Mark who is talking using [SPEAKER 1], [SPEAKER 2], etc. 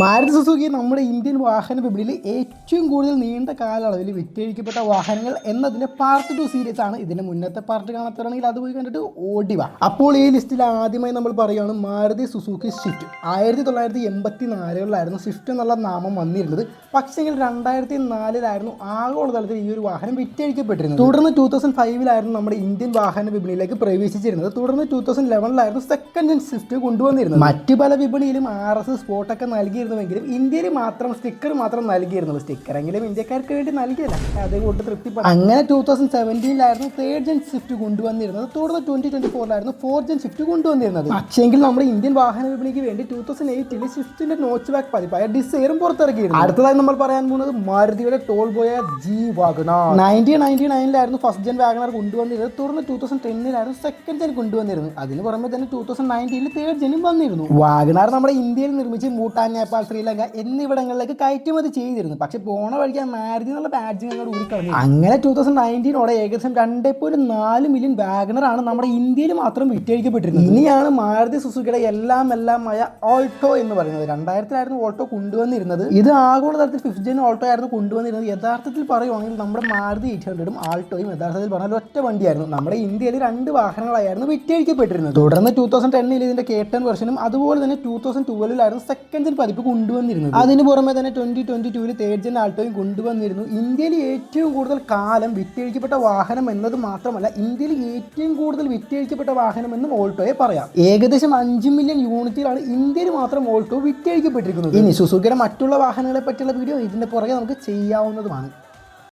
[SPEAKER 1] Maruti Suzuki നമ്മുടെ Indian വാഹന വിപണിയിൽ ഏറ്റവും കൂടുതൽ നീണ്ട കാലയളവിൽ വിറ്റഴിക്കപ്പെട്ട വാഹനങ്ങൾ എന്നതിന്റെ പാർട്ട് ടു സീരീസ് ആണ്. ഇതിന്റെ മുന്നത്തെ പാർട്ട് കാണാത്തവരാണെങ്കിൽ അത് പോയി കണ്ടിട്ട് ഓടിവ അപ്പോൾ ഈ ലിസ്റ്റിൽ ആദ്യമായി നമ്മൾ പറയുകയാണ് മാരുതി സുസുക്കി സ്വിഫ്റ്റ്. ആയിരത്തി തൊള്ളായിരത്തി എൺപത്തി നാലുകളിലായിരുന്നു സ്വിഫ്റ്റ് എന്നുള്ള നാമം വന്നിരുന്നത്. പക്ഷേങ്കിൽ രണ്ടായിരത്തി നാലിലായിരുന്നു ആഗോളതലത്തിൽ ഈ ഒരു വാഹനം വിറ്റഴിക്കപ്പെട്ടിരുന്നത്. തുടർന്ന് ടൂ തൗസൻഡ് ഫൈവിലായിരുന്നു നമ്മുടെ ഇന്ത്യൻ വാഹന വിപണിയിലേക്ക് പ്രവേശിച്ചിരുന്നത്. തുടർന്ന് ടൂ തൗസൻഡ് ലെവനിലായിരുന്നു സെക്കൻഡ് സ്വിഫ്റ്റ് കൊണ്ടുവന്നിരുന്നത്. മറ്റു പല വിപണിയിലും ആർ എസ് സ്പോട്ടൊക്കെ നൽകിയിരുന്നുവെങ്കിലും ഇന്ത്യയിൽ മാത്രം സ്റ്റിക്കർ മാത്രം നൽകിയിരുന്നത് സ്റ്റിക്കർ എങ്കിലും ഇന്ത്യക്കാർക്ക് വേണ്ടി നൽകിയല്ല. അതുകൊണ്ട് തൃപ്തിപ്പെട്ടു അങ്ങനെ ടൂ തൗസൻഡ് സെവന്റീനിലായിരുന്നു തേർഡ് ജെൻ സ്വിഫ്റ്റ് കൊണ്ടുവന്നിരുന്നത്. തുടർന്ന് ട്വന്റി ട്വന്റി ഫോറിലായിരുന്നു ഫോർത്ത് ജെൻ സ്വിഫ്റ്റ് കൊണ്ടുവന്നിരുന്നത്. പക്ഷേങ്കിൽ നമ്മുടെ ഇന്ത്യൻ വാഹന വിപണിക്ക് വേണ്ടി ടൂ തൗസൻഡ് എയ്റ്റിൽ സ്വിഫ്റ്റിന്റെ നോച്ച് ബാക്ക് പതിപ്പായ ഡിസൈറും പുറത്തിറക്കിയിരുന്നു. അടുത്തതായി നമ്മൾ പറയാൻ പോകുന്നത് മാരുതിയുടെ ടോൾ ബോയ ജി വാഗണാർ നയന്റീൻ നയന്റി നയനിലായിരുന്നു ഫസ്റ്റ് ജെൻ വാഗണർ കൊണ്ടുവന്നിരുന്നത്. തുടർന്ന് ടൂ തൗസൻഡ് ടെന്നിലായിരുന്നു സെക്കൻഡ് ജെൻ കൊണ്ടുവന്നിരുന്നത്. അതിന് പുറമെ തന്നെ ടൂ തൗസൻഡ് നയന്റീനിൽ തേർഡ് ജെനും വന്നിരുന്നു. വാഗണാർ നമ്മുടെ ഇന്ത്യയിൽ നിർമ്മിച്ച് ഭൂട്ടാൻ നേപ്പാൾ ശ്രീലങ്ക എന്നിവിടങ്ങളിലേക്ക് കയറ്റുമതി ചെയ്തിരുന്നു. പക്ഷെ പോണ വഴിക്ക് ആ മാരുതി എന്നുള്ള ബാഡ്ജിങ് അങ്ങോട്ട് ഊരിക്കളഞ്ഞു അങ്ങനെ ടൂ തൗസൻഡ് നയന്റീനോടെ ഏകദേശം രണ്ട് പോയിന്റ് നാല് മില്യൺ വാഗണർ ആണ് നമ്മുടെ ഇന്ത്യയിൽ മാത്രം വിറ്റഴിക്കപ്പെട്ടിരുന്നത്. ഇനിയാണ് മാരുതി സുസുക്കിയുടെ എല്ലാം എല്ലാമായ ഓൾട്ടോ എന്ന് പറയുന്നത്. രണ്ടായിരത്തിലായിരുന്നു ഓൾട്ടോ കൊണ്ടുവന്നിരുന്നത്. ഇത് ആഗോളതലത്തിൽ ഫിഫ്റ്റ് ജെൻ ഓൾട്ടോ ആയിരുന്നു കൊണ്ടുവന്നിരുന്നത്. യഥാർത്ഥത്തിൽ പറയുവാണെങ്കിൽ നമ്മുടെ മാരുതി എയ്റ്റ് ഹൺഡ്രഡും ആൾട്ടോയും യഥാർത്ഥത്തിൽ പറഞ്ഞാൽ ഒറ്റ വണ്ടിയായിരുന്നു. നമ്മുടെ ഇന്ത്യയിൽ രണ്ട് വാഹനങ്ങളായിരുന്നു വിറ്റഴിക്കപ്പെട്ടിരുന്നത്. തുടർന്ന് ടൂ തൗസൻഡ് ടെന്നിൽ ഇതിന്റെ കേട്ടൺ വെർഷനും അതുപോലെ തന്നെ ടൂ തൗസൻഡ് ട്വൽവിലായിരുന്നു സെക്കൻഡിൽ ജെൻ പതിപ്പ് കൊണ്ടുവന്നിരുന്നത്. അതിന് പുറമെ തന്നെ ട്വന്റി ട്വന്റി ടൂവിൽ തേർഡ് ജെൻ ആൾട്ടോയും കൊണ്ടുവന്നിരുന്നു. ഇന്ത്യയിൽ ഏറ്റവും കൂടുതൽ കാലം വിറ്റഴിക്കപ്പെട്ട വാഹനം എന്നത് മാത്രമല്ല ഇന്ത്യയിൽ ഏറ്റവും കൂടുതൽ വിറ്റഴിക്കപ്പെട്ട വാഹനം എന്നും ഓൾട്ടോയെ പറയാം. ഏകദേശം അഞ്ച് മില്യൺ യൂണിറ്റിലാണ് ഇന്ത്യയിൽ മാത്രം ഓൾട്ടോ വിറ്റഴിക്കപ്പെട്ടിരിക്കുന്നത്. ഇനി സുസുക്കിയുടെ മറ്റുള്ള വാഹനങ്ങളെ പറ്റിയുള്ള വീഡിയോ ഇതിന്റെ പുറകെ നമുക്ക് ചെയ്യാവുന്നതുമാണ്.